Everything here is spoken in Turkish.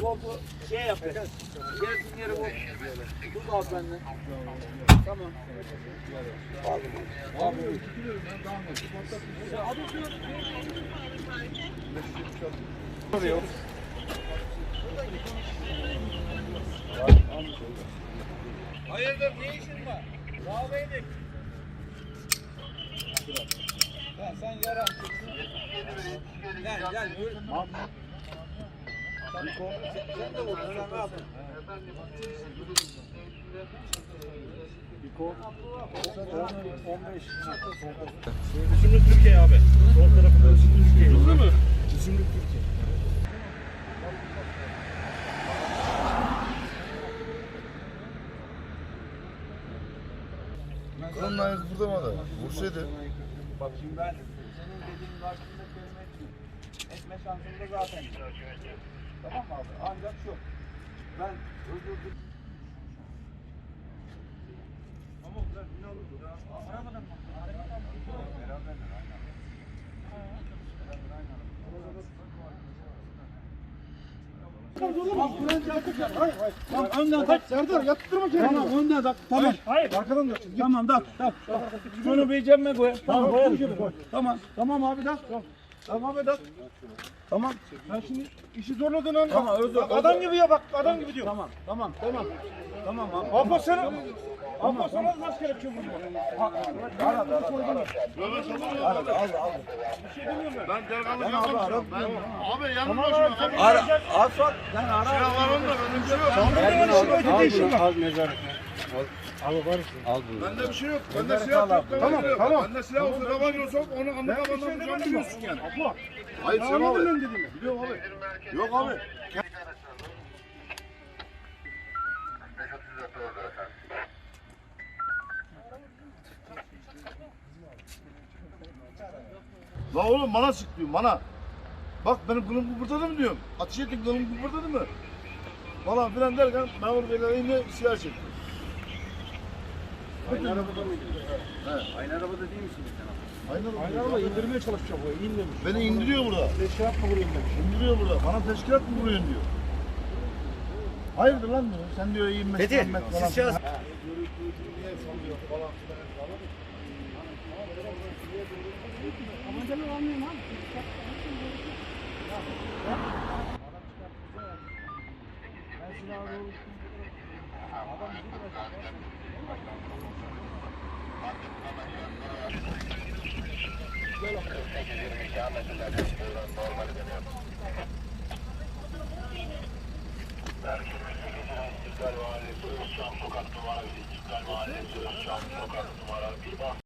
Golfu şey yapıyor. Gelsin yere gol. Tut al benden. Tamam. Hayırdır ne işin var? Kahveydik. Ha, sen yaran. Gel gel. buyur. Sen, de vur. Sen ne yapın? Üzümlük Türkiye abi. Sol tarafında üzümlük Türkiye. Hızlı mı? Üzümlük Türkiye. Kılın aynı kıpırdamadı. Vursaydı. Bak şimdi ben senin dediğin karşısında etmiyorum. Etme şansım da zaten. Tamam abi? Ancak şu. Ben özür dilerim. Ama güzel ne olurdu? Arabadan mı? Arabadan mı? Beraber de aynen. Tamam önden tak. Serdar yattırma kendini. Tamam önden tak. Tamam. Hayır. Arkadan da. Tamam tak. Tak. Şunu bir cebime koy. Tamam koy. Tamam. Tamam abi tak. Tamam abi tak. Tamam. Sen şimdi işi zorladın onu. Tamam, özür- Bak, Adam gibi ya bak adam gibi diyor. Tamam, tamam, tamam. Tamam abi. Apo sana. Apo sana nasıl kelepçe vurdu? Ben delikanlı yapmamışım. Ben abi yanımda şu an. Ara, Asfalt. Sen ara. Silahlarım da benim bir şey yok. Bende bir şey yok. Bende silah yok. Tamam, tamam. Bende silah olsa tabanca olsa onu şey vuracağım demedim biliyorsun yani. Apo. Hayır sen Anladın abi. ben dediğimi. Biliyorum abi. Yok abi. La oğlum bana sık diyor bana. Bak benim kılım kıpırdadı mı diyorum. Ateş ettin kılım kıpırdadı mı? Falan filan derken memur beyler yine silah çekti. Aynı arabada mıydın? He. Aynı arabada değil misin sen abi? Aynen Aynı araba indirmeye çalışacak o. İnmemiş. Beni indiriyor burada. Bir şey yapma buraya inmemiş. İndiriyor burada. Bana teşkilat mı vuruyorsun diyor. Hayırdır lan diyor. Sen diyor iyi Fethi, mesleğin falan. siz şahıs- İstiklal Mahallesi Özcan Sokak numara 1, İstiklal Mahallesi Özcan Sokak numara 1 bak